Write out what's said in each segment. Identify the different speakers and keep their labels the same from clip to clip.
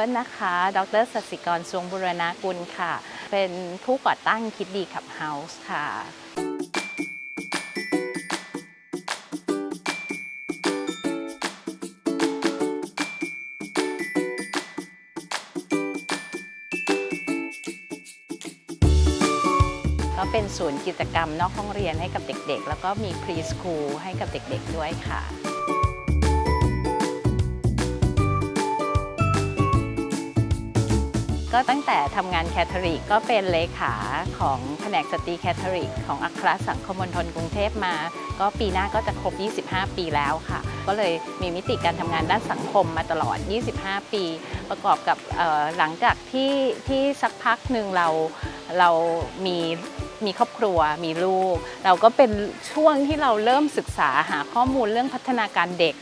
Speaker 1: ปิ้ลนะคะ ดรสศิกรสวงบุรณากุลค่ะ เป็นผู้ก่อตั้งคิดดีขับเฮาส์ค่ะก็เป็นศูนย์กิจกรรมนอกห้องเรียนให้กับเด็กๆ แล้วก็มีพรีสคูลให้กับเด็กๆ ด้วยค่ะ ก็ตั้งแต่ทำงานแคทอริกก็เป็นเลขาของแผนกสตรีแคทอริกของอัครสังคมมณฑลกรุงเทพมา ก็ปีหน้าก็จะครบ 25 ปีแล้วค่ะ ก็เลยมีมิติการทำงานด้านสังคมมาตลอด 25 ปี ประกอบกับหลังจากที่ที่สักพักหนึ่งเราเรามีมีครอบครัวมีลูก เราก็เป็นช่วงที่เราเริ่มศึกษาหาข้อมูลเรื่องพัฒนาการเด็ก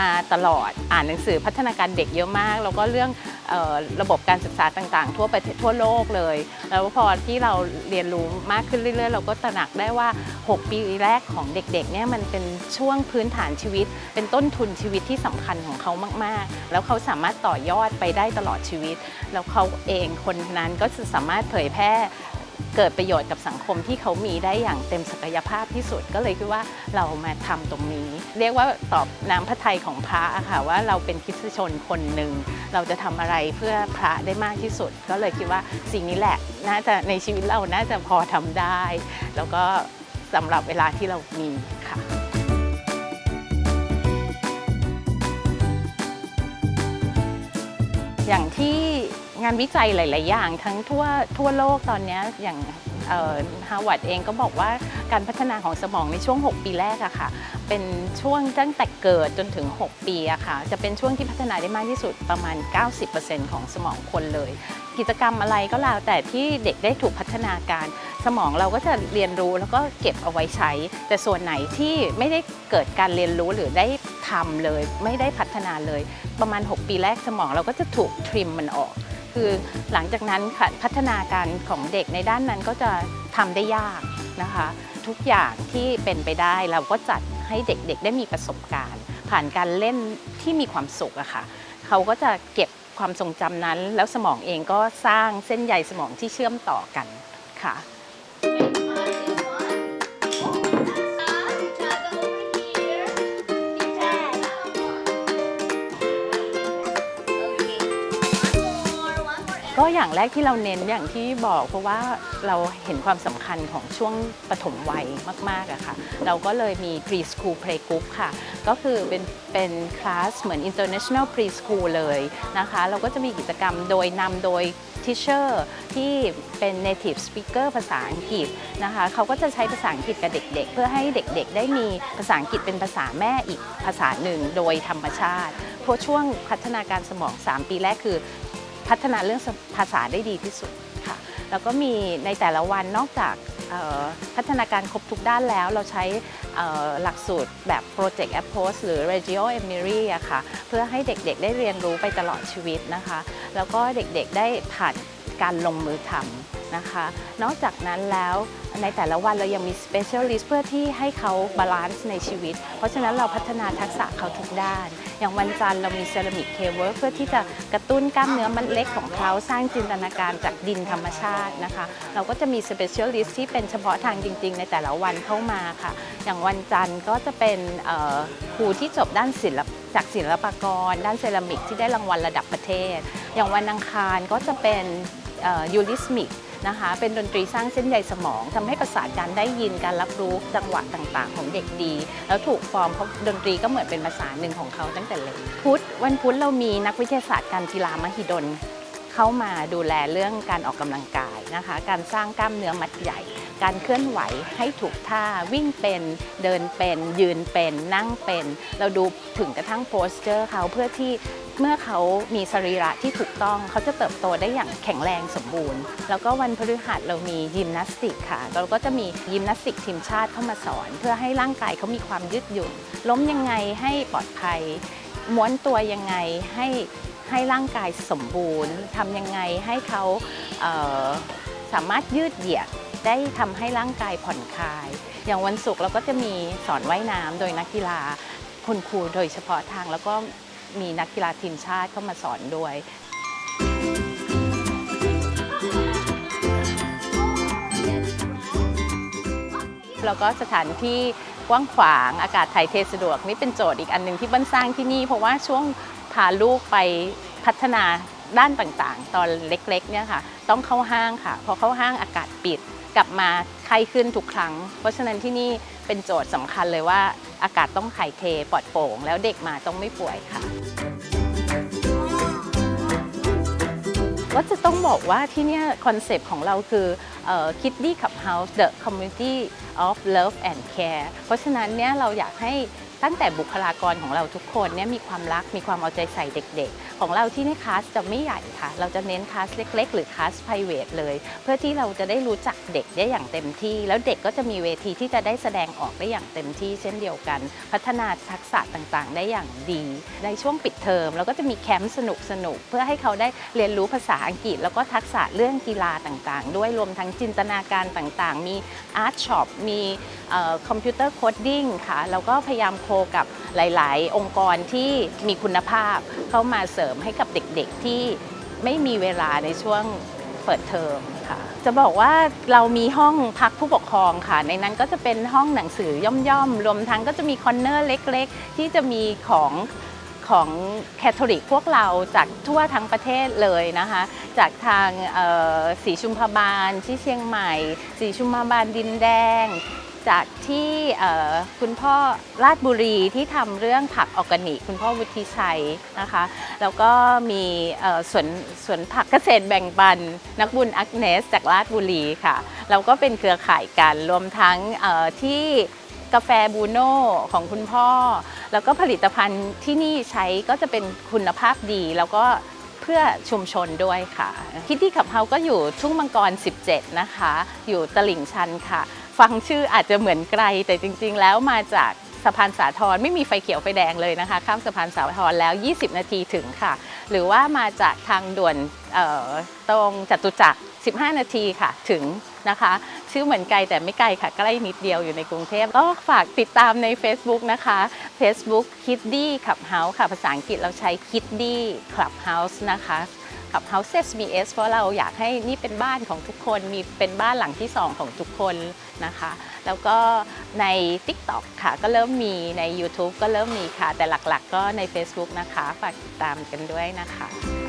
Speaker 1: มาตลอดอ่านหนังสือพัฒนาการเด็กเยอะมาก แล้วก็เรื่องออระบบการศึกษาต่างๆ ทั่วไปทั่วโลกเลย แล้วพอที่เราเรียนรู้มากขึ้นเรื่อยๆ เราก็ตระหนักได้ว่า 6 ปีแรกของเด็กๆเนี่ยมันเป็นช่วงพื้นฐานชีวิต เป็นต้นทุนชีวิตที่สำคัญของเขามากๆ แล้วเขาสามารถต่อยอดไปได้ตลอดชีวิต แล้วเขาเองคนนั้นก็จะสามารถเผยแพร่ เกิดประโยชน์กับสังคมที่เขามีได้อย่างเต็มศักยภาพที่สุดก็เลยคิดว่าเรามาทำตรงนี้ เรียกว่าตอบน้ำพระทัยของพระอะค่ะว่าเราเป็นคริสตชนคนหนึ่งเราจะทำอะไรเพื่อพระได้มากที่สุด ก็เลยคิดว่าสิ่งนี้แหละน่าจะในชีวิตเราน่าจะพอทำได้ แล้วก็สำหรับเวลาที่เรามีค่ะอย่างที่ งานวิจัยหลาย ๆ อย่างทั้งทั่วทั่วโลกตอนนี้อย่างฮาวาดเองก็บอกว่าการพัฒนาของสมองในช่วง 6 ปีแรกอะค่ะ เป็นช่วงตั้งแต่เกิดจนถึง 6 ปีอะค่ะ จะเป็นช่วงที่พัฒนาได้มากที่สุดประมาณ 90%ของสมองคนเลย กิจกรรมอะไรก็แล้วแต่ที่เด็กได้ถูกพัฒนาการ สมองเราก็จะเรียนรู้แล้วก็เก็บเอาไว้ใช้ แต่ส่วนไหนที่ไม่ได้เกิดการเรียนรู้หรือได้ทำเลย ไม่ได้พัฒนาเลย ประมาณ 6 ปีแรกสมองเราก็จะถูกทริมมันออก คือหลังจากนั้นค่ะพัฒนาการของเด็กในด้านนั้นก็จะทำได้ยากนะคะ ทุกอย่างที่เป็นไปได้เราก็จัดให้เด็กๆ ได้มีประสบการณ์ ผ่านการเล่นที่มีความสุขอะค่ะเขาก็จะเก็บความทรงจำนั้น แล้วสมองเองก็สร้างเส้นใยสมองที่เชื่อมต่อกันค่ะ ก็อย่างแรกที่เราเน้นอย่างที่บอกเพราะว่าเราเห็นความสำคัญของช่วงปฐมวัยมากๆอะค่ะ เราก็เลยมี preschool playgroup ค่ะ ก็คือเป็นเป็นคลาสเหมือน international preschool เลยนะคะ เราก็จะมีกิจกรรมโดยนำโดย teacher ที่เป็น native speaker ภาษาอังกฤษนะคะ เขาก็จะใช้ภาษาอังกฤษกับเด็กๆ เพื่อให้เด็กๆ ได้มีภาษาอังกฤษเป็นภาษาแม่อีกภาษาหนึ่งโดยธรรมชาติเพราะช่วงพัฒนาการสมอง 3 ปีแรกคือ พัฒนาเรื่องภาษาได้ดีที่สุดค่ะแล้วก็มีในแต่ละวันนอกจากเอ่อพัฒนาการครบทุกด้านแล้วเราใช้เอ่อหลักสูตรแบบ Project Approach หรือ Regio Emery อะค่ะเพื่อให้เด็กๆได้เรียนรู้ไปตลอดชีวิตนะคะ แล้วก็เด็กๆได้ผ่านการลงมือทำนะคะ นอกจากนั้นแล้ว ในแต่ละวันเรายังมี Specialist เพื่อที่ให้เขาบาลานซ์ในชีวิต เพราะฉะนั้นเราพัฒนาทักษะเขาทุกด้าน อย่างวันจันทร์เรามีเซรามิกเคเวิร์เพื่อที่จะกระตุ้นกล้ามเนื้อมันเล็กของเขาสร้างจินตนาการจากดินธรรมชาตินะคะ เราก็จะมี Specialist ที่เป็นเฉพาะทางจริง ๆ ในแต่ละวันเข้ามาค่ะ อย่างวันจันทร์ก็จะเป็นครูที่จบด้านศิลปจากศิลปากร ด้านเซรามิกที่ได้รางวัลระดับประเทศ อย่างวันอังคารก็จะเป็นยูริสมิก นะคะ เป็นดนตรีสร้างเส้นใยสมองทำให้ประสาทการได้ยินการรับรู้จังหวะต่างๆ ของเด็กดี แล้วถูกฟอร์มเพราะดนตรีก็เหมือนเป็นภาษาหนึ่งของเขาตั้งแต่เล็กพุธวันพุธเรามีนักวิทยาศาสตร์การกีฬามหิดล เข้ามาดูแลเรื่องการออกกำลังกายนะคะ การสร้างกล้ามเนื้อมัดใหญ่ การเคลื่อนไหวให้ถูกท่าวิ่งเป็นเดินเป็นยืนเป็นนั่งเป็น เราดูถึงกระทั่งโพสเจอร์เขาเพื่อที่เมื่อเขามีสรีระที่ถูกต้อง เขาจะเติบโตได้อย่างแข็งแรงสมบูรณ์ แล้วก็วันพฤหัสเรามียิมนาสติกค่ะ เราก็จะมียิมนาสติกทีมชาติเข้ามาสอน เพื่อให้ร่างกายเขามีความยืดหยุ่น ล้มยังไงให้ปลอดภัย ม้วนตัวยังไงให้ ให้ร่างกายสมบูรณ์ทำยังไงให้เขาเสามารถยืดเหยียดได้ทำให้ร่างกายผ่อนคลาย อย่างวันศุกร์เราก็จะมีสอนว่ายน้ำโดยนักกีฬาคุณครูโดยเฉพาะทางแล้วก็มีนักกีฬาทีมชาติเข้ามาสอนด้วยแล้วก็สถานที่กว้างขวางอากาศถ่ายเทสะดวกนี่เป็นโจทย์อีกอันหนึ่งที่บ้านสร้างที่นี่ เพราะว่าช่วง พาลูกไปพัฒนาด้านต่างๆ ตอนเล็กๆเนี่ยค่ะ ต้องเข้าห้างค่ะพอเข้าห้างอากาศปิดกลับมาไข้ขึ้นทุกครั้ง เพราะฉะนั้นที่นี่เป็นโจทย์สำคัญเลยว่า อากาศต้องถ่เทปลอดโปร่ง แล้วเด็กมาต้องไม่ป่วยค่ะก็จะต้องบอกว่าที่นี่คอนเซปต์ของเราคือคิดดี้ขับเฮาส์ The Community of Love and Care เพราะฉะนั้นเนี่ยเราอยากให้ ตั้งแต่บุคลากรของเราทุกคนเนี่ยมีความรักมีความเอาใจใส่เด็ก ของเราที่นี่คลาสจะไม่ใหญ่ค่ะ เราจะเน้นคลาสเล็ก ๆ หรือคลาส p r i v a t เลย เพื่อที่เราจะได้รู้จักเด็กได้อย่างเต็มที่ แล้วเด็กก็จะมีเวทีที่จะได้แสดงออกได้อย่างเต็มที่ เช่นเดียวกัน พัฒนาทักษะต่างๆ ได้อย่างดี ในช่วงปิดเทอมเราก็จะมีแคมป์สนุกๆเพื่อให้เขาได้เรียนรู้ภาษาอังกฤษ แล้วก็ทักษะเรื่องกีฬาต่างๆ ด้วยรวมทั้งจินตนาการต่างๆ มีอาร์ตช็อปมีคอมพิวเตอร์โคดดิ้งค่ะแล้วก็พยายามโคกับหลาย ๆ องค์กรที่มีคุณภาพเข้ามาเสริมให้กับเด็กๆที่ไม่มีเวลาในช่วงเปิดเทอมค่ะ จะบอกว่าเรามีห้องพักผู้ปกครองค่ะ ในนั้นก็จะเป็นห้องหนังสือย่อมๆ รวมทั้งก็จะมีคอนเนอร์เล็กๆ ที่จะมีของของแคทอลิกพวกเราจากทั่วทั้งประเทศเลยนะคะ จากทางเอ่อศรีชุมพบาลที่เชียงใหม่ศรีชุมพบาลดินแดง จากที่คุณพ่อราชบุรีที่ทำเรื่องผักออร์แกนิก คุณพ่อวุฒิชัยนะคะ แล้วก็มีสวนสวนผักเกษตรแบ่งปัน นักบุญอักเนส จากราชบุรีค่ะ เราก็เป็นเครือข่ายกันรวมทั้งที่กาแฟบูโน่ของคุณพ่อ แล้วก็ผลิตภัณฑ์ที่นี่ใช้ก็จะเป็นคุณภาพดีแล้วก็เพื่อชุมชนด้วยค่ะ คิดที่ขับเฮาก็อยู่ทุ่งมังกร 17 นะคะ อยู่ตลิ่งชันค่ะ ฟังชื่ออาจจะเหมือนไกล แต่จริง ๆ แล้วมาจากสะพานสาทรไม่มีไฟเขียวไฟแดงเลยนะคะ ข้ามสะพานสาทรแล้ว 20 นาทีถึงค่ะ หรือว่ามาจากทางด่วนตรงจตุจักร 15 นาทีค่ะถึงนะคะ ชื่อเหมือนไกลแต่ไม่ไกลค่ะ ใกล้นิดเดียวอยู่ในกรุงเทพก็ฝากติดตามใน Facebook นะคะ Facebook Kiddy Clubhouse ค่ะ ภาษาอังกฤษเราใช้ Kiddy Clubhouse นะคะ Clubhouse SBS เพราะเราอยากให้นี่เป็นบ้านของทุกคน มีเป็นบ้านหลังที่ 2 ของทุกคนนะคะ แล้วก็ใน TikTok ค่ะก็เริ่มมีใน YouTube ก็เริ่มมีค่ะ แต่หลักๆ ก็ใน Facebook นะคะ ฝากติดตามกันด้วยนะคะ